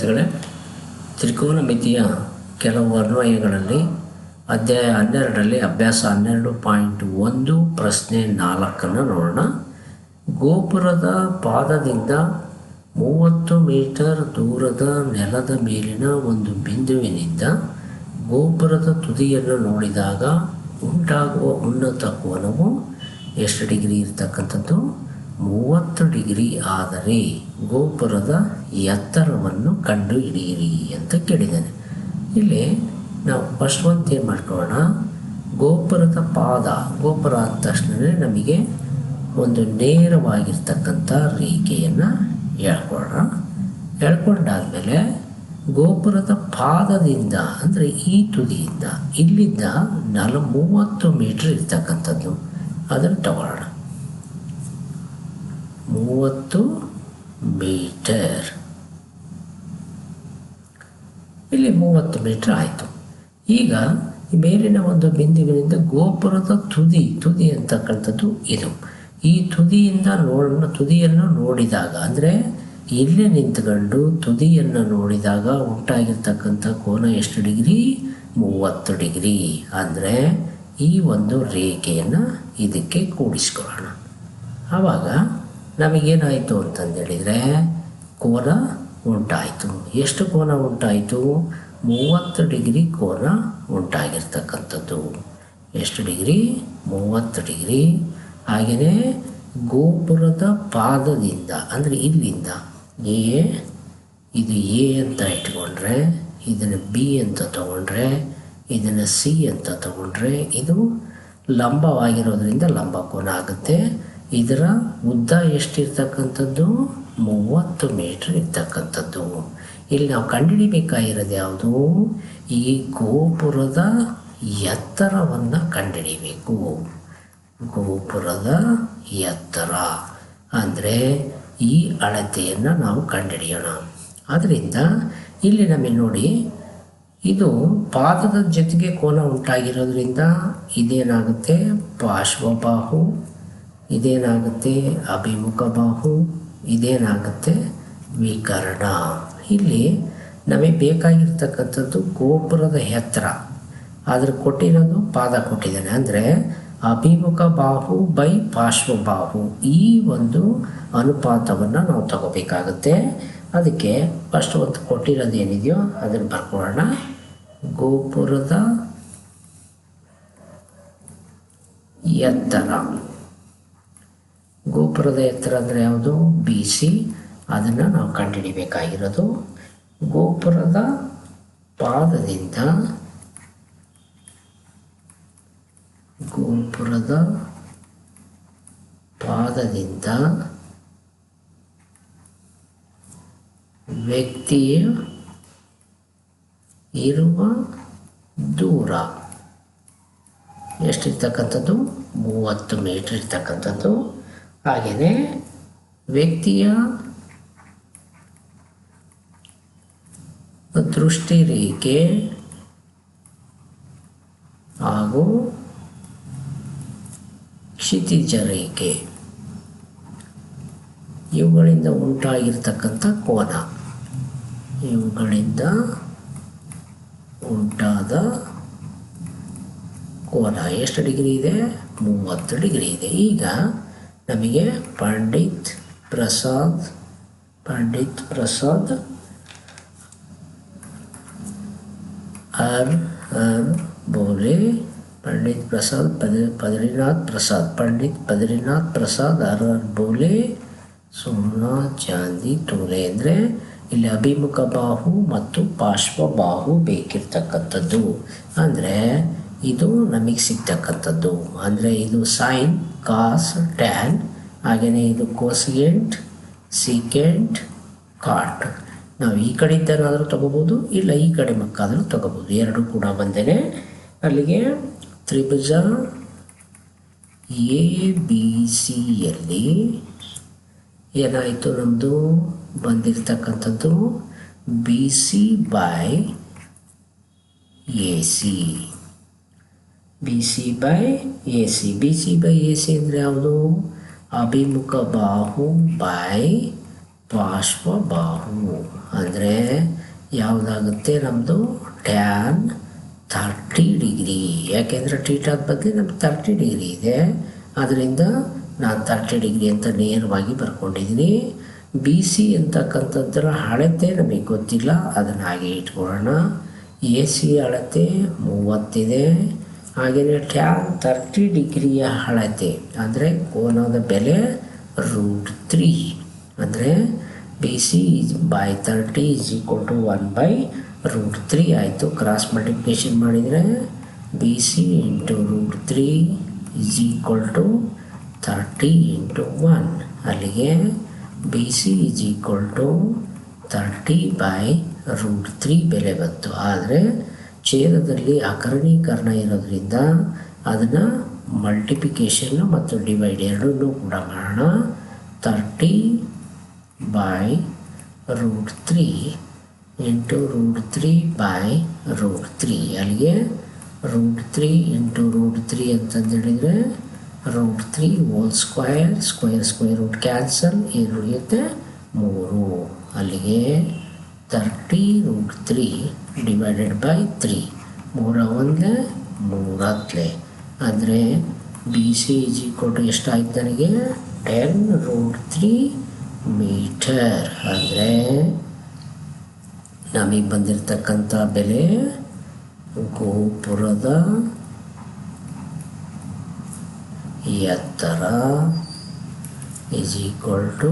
ವಿದ್ಯಾರ್ಥಿಗಳೇ ತ್ರಿಕೋನಮಿತಿಯ ಕೆಲವು ಅನ್ವಯಗಳಲ್ಲಿ ಅಧ್ಯಾಯ ಹನ್ನೆರಡರಲ್ಲಿ ಅಭ್ಯಾಸ ಹನ್ನೆರಡು ಪಾಯಿಂಟ್ ಒಂದು, ಪ್ರಶ್ನೆ ನಾಲ್ಕನ್ನು ನೋಡೋಣ. ಗೋಪುರದ ಪಾದದಿಂದ ಮೂವತ್ತು ಮೀಟರ್ ದೂರದ ನೆಲದ ಮೇಲಿನ ಒಂದು ಬಿಂದುವಿನಿಂದ ಗೋಪುರದ ತುದಿಯನ್ನು ನೋಡಿದಾಗ ಉಂಟಾಗುವ ಉನ್ನತ ಕೋನವು ಎಷ್ಟು ಡಿಗ್ರಿ ಇರ್ತಕ್ಕಂಥದ್ದು? ಮೂವತ್ತು ಡಿಗ್ರಿ ಆದರೆ ಗೋಪುರದ ಎತ್ತರವನ್ನು ಕಂಡು ಹಿಡಿಯಿರಿ ಅಂತ ಕೇಳಿದ್ದಾನೆ. ಇಲ್ಲಿ ನಾವು ಫಸ್ಟ್ ಒಂದು ಏನು ಮಾಡ್ಕೊಳ್ಳೋಣ? ಗೋಪುರದ ಪಾದ, ಗೋಪುರ ಆದ ತಕ್ಷಣ ನಮಗೆ ಒಂದು ನೇರವಾಗಿರ್ತಕ್ಕಂಥ ರೇಖೆಯನ್ನು ಹೇಳ್ಕೊಳ್ಳೋಣ. ಹೇಳ್ಕೊಂಡಾದ್ಮೇಲೆ ಗೋಪುರದ ಪಾದದಿಂದ, ಅಂದರೆ ಈ ತುದಿಯಿಂದ ಇಲ್ಲಿಂದ ನಲ ಮೂವತ್ತು ಮೀಟ್ರ್ ಇರ್ತಕ್ಕಂಥದ್ದು. ಅದನ್ನು ತಗೊಳ್ಳೋಣ. ಮೂವತ್ತು ಮೀಟರ್. ಇಲ್ಲಿ ಮೂವತ್ತು ಮೀಟರ್ ಆಯಿತು. ಈಗ ಈ ಮೇಲಿನ ಒಂದು ಬಿಂದುವಿನಿಂದ ಗೋಪುರದ ತುದಿ ತುದಿ ಅಂತಕ್ಕಂಥದ್ದು ಇದು. ಈ ತುದಿಯಿಂದ ನೋಡ ತುದಿಯನ್ನು ನೋಡಿದಾಗ, ಅಂದರೆ ಇಲ್ಲಿ ನಿಂತ್ಕೊಂಡು ತುದಿಯನ್ನು ನೋಡಿದಾಗ ಉಂಟಾಗಿರ್ತಕ್ಕಂಥ ಕೋನ ಎಷ್ಟು ಡಿಗ್ರಿ? ಮೂವತ್ತು ಡಿಗ್ರಿ. ಅಂದರೆ ಈ ಒಂದು ರೇಖೆಯನ್ನು ಇದಕ್ಕೆ ಕೂಡಿಸ್ಕೊಳ್ಳೋಣ. ಆವಾಗ ನಮಗೇನಾಯಿತು ಅಂತಂದೇಳಿದರೆ ಕೋನ ಉಂಟಾಯಿತು. ಎಷ್ಟು ಕೋನ ಉಂಟಾಯಿತು? ಮೂವತ್ತು ಡಿಗ್ರಿ ಕೋನ ಉಂಟಾಗಿರ್ತಕ್ಕಂಥದ್ದು. ಎಷ್ಟು ಡಿಗ್ರಿ? ಮೂವತ್ತು ಡಿಗ್ರಿ. ಹಾಗೆಯೇ ಗೋಪುರದ ಪಾದದಿಂದ, ಅಂದರೆ ಇಲ್ಲಿಂದ ಎ, ಇದು ಎ ಅಂತ ಇಟ್ಕೊಂಡ್ರೆ, ಇದನ್ನು ಬಿ ಅಂತ ತಗೊಂಡ್ರೆ, ಇದನ್ನು ಸಿ ಅಂತ ತಗೊಂಡ್ರೆ, ಇದು ಲಂಬವಾಗಿರೋದ್ರಿಂದ ಲಂಬ ಕೋನ ಆಗುತ್ತೆ. ಇದರ ಉದ್ದ ಎಷ್ಟಿರ್ತಕ್ಕಂಥದ್ದು? ಮೂವತ್ತು ಮೀಟ್ರ್ ಇರ್ತಕ್ಕಂಥದ್ದು. ಇಲ್ಲಿ ನಾವು ಕಂಡುಹಿಡಿಬೇಕಾಗಿರೋದು ಯಾವುದು? ಈ ಗೋಪುರದ ಎತ್ತರವನ್ನು ಕಂಡುಹಿಡಿಬೇಕು ಗೋಪುರದ ಎತ್ತರ. ಅಂದರೆ ಈ ಅಳತೆಯನ್ನು ನಾವು ಕಂಡುಹಿಡಿಯೋಣ ಆದ್ದರಿಂದ ಇಲ್ಲಿ ನಮಗೆ ನೋಡಿ, ಇದು ಪಾದದ ಜೊತೆಗೆ ಕೋನ ಉಂಟಾಗಿರೋದ್ರಿಂದ ಇದೇನಾಗುತ್ತೆ? ಪಾರ್ಶ್ವಬಾಹು ಇದೇನಾಗುತ್ತೆ? ಅಭಿಮುಖ ಬಾಹು. ಇದೇನಾಗುತ್ತೆ? ವಿಕರ್ಣ. ಇಲ್ಲಿ ನಮಗೆ ಬೇಕಾಗಿರ್ತಕ್ಕಂಥದ್ದು ಗೋಪುರದ ಎತ್ತರ. ಆದ್ರೆ ಕೊಟ್ಟಿರೋದು ಪಾದ ಕೊಟ್ಟಿದ್ದಾನೆ. ಅಂದರೆ ಅಭಿಮುಖ ಬಾಹು ಬೈ ಪಾರ್ಶ್ವಬಾಹು ಈ ಒಂದು ಅನುಪಾತವನ್ನು ನಾವು ತಗೋಬೇಕಾಗುತ್ತೆ. ಅದಕ್ಕೆ ಫಸ್ಟ್ ಒಂದು ಕೊಟ್ಟಿರೋದು ಏನಿದೆಯೋ ಅದನ್ನು ಬರ್ಕೊಳ್ಳೋಣ. ಗೋಪುರದ ಎತ್ತರ. ಗೋಪುರದ ಎತ್ತರ ಅಂದರೆ ಯಾವುದು? ಬಿ ಸಿ ಅದನ್ನು ನಾವು ಕಂಡುಹಿಡಿಬೇಕಾಗಿರೋದು. ಗೋಪುರದ ಪಾದದಿಂದ ಗೋಪುರದ ಪಾದದಿಂದ ವ್ಯಕ್ತಿಯ ಇರುವ ದೂರ. ಎಷ್ಟಿರ್ತಕ್ಕಂಥದ್ದು? ಮೂವತ್ತು ಮೀಟ್ರ್ ಇರ್ತಕ್ಕಂಥದ್ದು. ಹಾಗೆಯೇ ವ್ಯಕ್ತಿಯ ದೃಷ್ಟಿ ರೇಖೆ ಹಾಗೂ ಕ್ಷಿತಿಜ ರೇಖೆ, ಇವುಗಳಿಂದ ಉಂಟಾಗಿರ್ತಕ್ಕಂಥ ಕೋನ, ಇವುಗಳಿಂದ ಉಂಟಾದ ಕೋನ. ಎಷ್ಟು ಡಿಗ್ರಿ ಇದೆ? ಮೂವತ್ತು ಡಿಗ್ರಿ ಇದೆ. ಈಗ ನಮಗೆ ಪಂಡಿತ್ ಪ್ರಸಾದ್ ಪಂಡಿತ್ ಪ್ರಸಾದ್ ಆರ್ ಆರ್ ಬೋಲೆ, ಪಂಡಿತ್ ಪ್ರಸಾದ್, ಪದ ಪದ್ರಿನಾಥ್ ಪ್ರಸಾದ್, ಪಂಡಿತ್ ಪದ್ರಿನಾಥ್ ಪ್ರಸಾದ್ ಆರ್ ಆರ್ ಬೋಲೆ ಸೋನಾ ಚಾಂದಿ ಟೋಲೆ ಅಂದರೆ ಇಲ್ಲಿ ಅಭಿಮುಖ ಬಾಹು ಮತ್ತು ಪಾರ್ಶ್ವ ಬಾಹು ಬೇಕಿರ್ತಕ್ಕಂಥದ್ದು. ಅಂದರೆ ಇದು ನಮಗೆ ಸಿಗ್ತಕ್ಕಂಥದ್ದು. ಅಂದರೆ ಇದು ಸೈನ್ ಕಾಸ್ ಟ್ಯಾನ್ ಹಾಗೆಯೇ ಇದು ಕೋಸಿಗೆಂಟ್ ಸೀಕೆಂಟ್ ಕಾಟ್ ನಾವು ಈ ಕಡೆಯಿಂದನಾದರೂ ತಗೋಬೋದು, ಇಲ್ಲ ಈ ಕಡೆ ಮಕ್ಕಾದರೂ ತಗೋಬೋದು. ಎರಡು ಕೂಡ ಬಂದೇನೆ ಅಲ್ಲಿಗೆ ತ್ರಿಭುಜ ಎ ಬಿ ಸಿಯಲ್ಲಿ ಏನಾಯಿತು ನಮ್ಮದು ಬಂದಿರತಕ್ಕಂಥದ್ದು B C by A C B C by A C B C by A C ಅಂದರೆ ಯಾವುದು? ಅಭಿಮುಖ ಬಾಹು ಬೈ ಪಾರ್ಶ್ವಬಾಹು ಅಂದರೆ ಯಾವುದಾಗುತ್ತೆ? ನಮ್ಮದು ಟ್ಯಾನ್ ಥರ್ಟಿ ಡಿಗ್ರಿ ಯಾಕೆಂದರೆ ಟೀಟಾದ ಬಗ್ಗೆ ನಮ್ಗೆ ತರ್ಟಿ ಡಿಗ್ರಿ ಇದೆ. ಅದರಿಂದ ನಾನು ತರ್ಟಿ ಡಿಗ್ರಿ ಅಂತ ನೇರವಾಗಿ ಬರ್ಕೊಂಡಿದ್ದೀನಿ ಬಿ ಸಿ ಅಂತಕ್ಕಂಥದ್ದರ ಅಳತೆ ನಮಗೆ ಗೊತ್ತಿಲ್ಲ. ಅದನ್ನು ಹಾಗೆ ಇಟ್ಕೊಳ್ಳೋಣ. ಎ ಸಿ ಅಳತೆ ಮೂವತ್ತಿದೆ. ಹಾಗೆಯೇ ಟ್ಯಾನ್ ತರ್ಟಿ ಡಿಗ್ರಿಯ ಅಳತೆ, ಅಂದರೆ ಕೋನದ ಬೆಲೆ ರೂಟ್ ತ್ರೀ ಅಂದರೆ B C by thirty is equal to one by root three ಆಯಿತು ಕ್ರಾಸ್ ಮಲ್ಟಿಪ್ಲಿಕೇಶನ್ ಮಾಡಿದರೆ B C into root three is equal to thirty into one ಅಲ್ಲಿಗೆ B C is equal to thirty by root three ಬೆಲೆ ಬಂತು. ಆದರೆ ಛೇದದಲ್ಲಿ ಅಕರಣೀಕರಣ ಇರೋದ್ರಿಂದ ಅದನ್ನು multiplication ಮತ್ತು ಡಿವೈಡ್ ಎರಡನ್ನೂ ಕೂಡ ಮಾಡೋಣ. Thirty by root three into root three by root three ಅಲ್ಲಿಗೆ root three into root three ಅಂತಂದು ಹೇಳಿದರೆ root three whole square square square root cancel ಏನು ಉಳಿಯುತ್ತೆ? ಮೂರು. ಅಲ್ಲಿಗೆ thirty root three divided by three ಮೂರ ಒಂದು ಮೂರು ಹತ್ತಲೆ ಅಂದರೆ ಬಿ ಸಿ ಇಸ್ ಕೊಟ್ಟು ಎಷ್ಟಾಯ್ತು ನನಗೆ? ಟೆನ್ ರೂಟ್ ತ್ರೀ ಮೀಟರ್ ಅಂದರೆ ನಮಗೆ ಬಂದಿರತಕ್ಕಂಥ ಬೆಲೆ ಗೋಪುರದ ಎತ್ತರ is equal to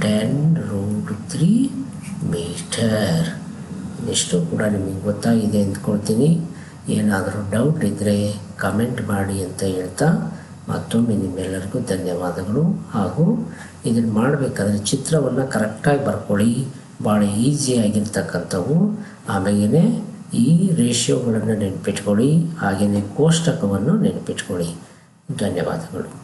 ten root metre. ಇಷ್ಟು ಕೂಡ ನಿಮಗೆ ಗೊತ್ತಾಗಿದೆ ಅಂದ್ಕೊಳ್ತೀನಿ. ಏನಾದರೂ ಡೌಟ್ ಇದ್ದರೆ ಕಮೆಂಟ್ ಮಾಡಿ ಅಂತ ಹೇಳ್ತಾ ಮತ್ತೊಮ್ಮೆ ನಿಮ್ಮೆಲ್ಲರಿಗೂ ಧನ್ಯವಾದಗಳು. ಹಾಗೂ ಇದನ್ನು ಮಾಡಬೇಕಾದ್ರೆ ಚಿತ್ರವನ್ನು ಕರೆಕ್ಟಾಗಿ ಬರ್ಕೊಳ್ಳಿ. ಭಾಳ ಈಸಿಯಾಗಿರ್ತಕ್ಕಂಥವು ಆಮೇಲೆ ಈ ರೇಷಿಯೋಗಳನ್ನು ನೆನಪಿಟ್ಕೊಳ್ಳಿ. ಹಾಗೆಯೇ ಕೋಷ್ಟಕವನ್ನು ನೆನಪಿಟ್ಕೊಳ್ಳಿ. ಧನ್ಯವಾದಗಳು.